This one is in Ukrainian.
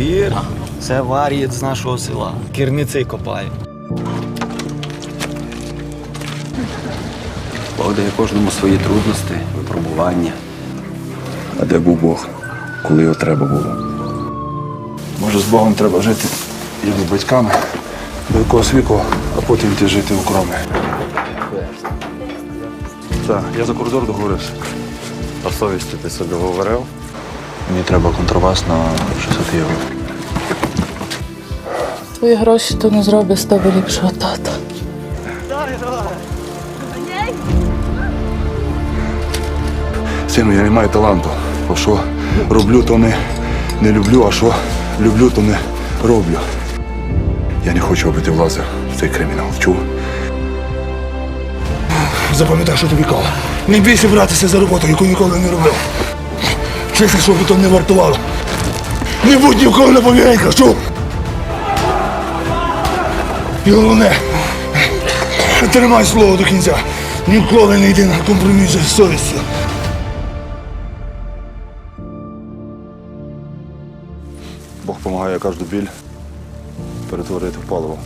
Віра, це варієць з нашого села. Керниці копає. Бог дає кожному свої трудності, випробування. А де був Бог, коли його треба було? Може, з Богом треба жити як з батьками до якогось віку, а потім йти жити в окромі. Так, я за коридор договорився. А совісті ти собі говорив? Мені треба контрабас на 600 євро. Твої гроші то не зробить з тебе ліпшого тата. Сину, я не маю таланту. Бо що роблю, то не, не люблю, а що люблю, то не роблю. Я не хочу, аби ти влазив в цей кримінал. Чув? Запам'ятай, що тобі казав. Не бійся братися за роботу, яку ніколи не робив. Вчися, щоб то не вартувало. Не будь ні в кого на повіреньках, чув? І головне, тримай слово до кінця. Ніколи не йди на компроміс з совістю. Бог допомагає кожну біль перетворити в паливо.